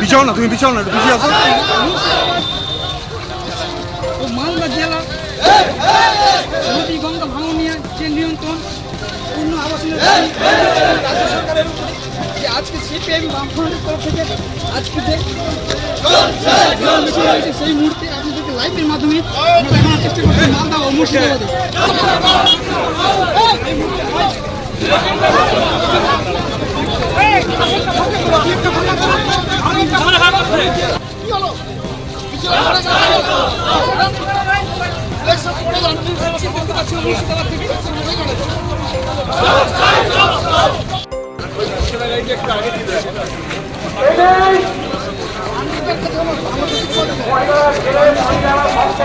পিছাও না তুমি পিছাও না পিছিয়ে আসো ও মালদা জেলা নদী গঙ্গা ভাঙনিয়া যে নিয়ন্ত্রণ পূর্ণ আবাসনের রাজ্য সরকারের যে আজকে সিপিএম বামফ্রন্টের তরফ থেকে আজকে যে সেই মুহূর্তে লাইভের মাধ্যমে আমরা দেখানোর চেষ্টা করছি মালদা ও মুর্শিদাবাদে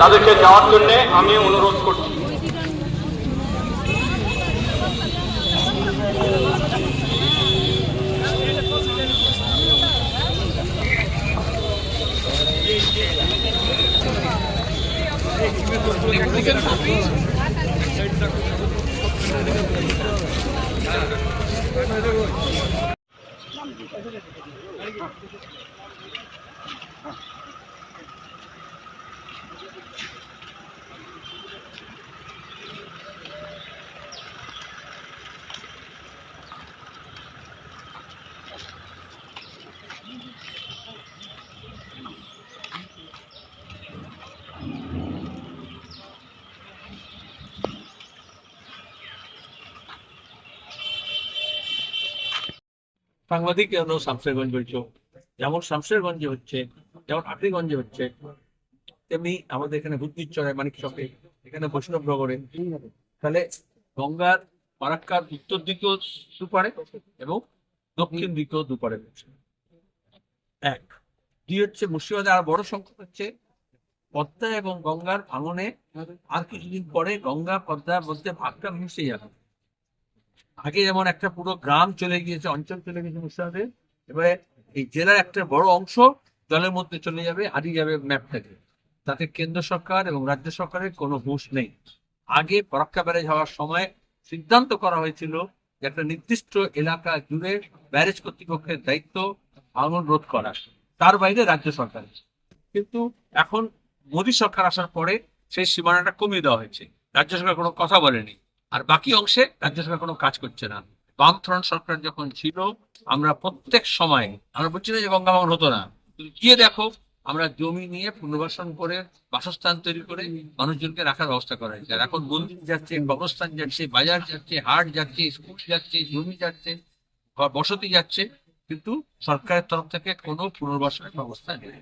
তাদেরকে যাওয়ার জন্য আমি অনুরোধ করছি। Tendo সাংবাদিক যেন শামশেরগঞ্জ বলছো যেমন শামশেরগঞ্জে হচ্ছে, যেমন আটরিগঞ্জে হচ্ছে, তেমনি আমাদের এখানে বুদ্ধিচরে মানিক চকে এখানে বৈষ্ণবনগরে। তাহলে গঙ্গার ফারাক্কার উত্তর দিকেও দুপারে এবং দক্ষিণ দিকেও দুপারে এক। দুই হচ্ছে মুর্শিদাবাদে আর বড় সংকট হচ্ছে পদ্মা এবং গঙ্গার ভাঙনে আর কিছুদিন পরে গঙ্গা পদ্মার মধ্যে ভাগটা মিশে যাবে। আগে যেমন একটা পুরো গ্রাম চলে গিয়েছে, অঞ্চল চলে গেছে মুর্শিদাবাদে, এবারে এই জেলার একটা বড় অংশ জলের মধ্যে চলে যাবে হারিয়ে যাবে ম্যাপ থেকে তাতে কেন্দ্র সরকার এবং রাজ্য সরকারের কোনো হুঁশ নেই। আগে ফরাক্কা ব্যারেজ হওয়ার সময় সিদ্ধান্ত করা হয়েছিল যে একটা নির্দিষ্ট এলাকা জুড়ে ব্যারেজ কর্তৃপক্ষের দায়িত্ব ভাঙন রোধ করা, তার বাইরে রাজ্য সরকার। কিন্তু এখন মোদী সরকার আসার পরে সেই সীমানাটা কমিয়ে দেওয়া হয়েছে। রাজ্য সরকার কোনো কথা বলেনি। আর বাকি অংশে রাজ্য সরকার কোনো কাজ করছে না। বামফ্রন্ট সরকার যখন ছিল, আমরা প্রত্যেক সময়, আমরা বলছি না যে গঙ্গা হতো না। গিয়ে দেখো, আমরা জমি নিয়ে পুনর্বাসন করে, বাসস্থান তৈরি করে মানুষজনকে রাখার ব্যবস্থা করা হয়েছে। আর এখন মন্দির যাচ্ছে, কবরস্থান যাচ্ছে, বাজার যাচ্ছে, হাট যাচ্ছে, স্কুল যাচ্ছে, জমি যাচ্ছে বসতি যাচ্ছে, কিন্তু সরকারের তরফ থেকে কোনো পুনর্বাসনের ব্যবস্থা নেই।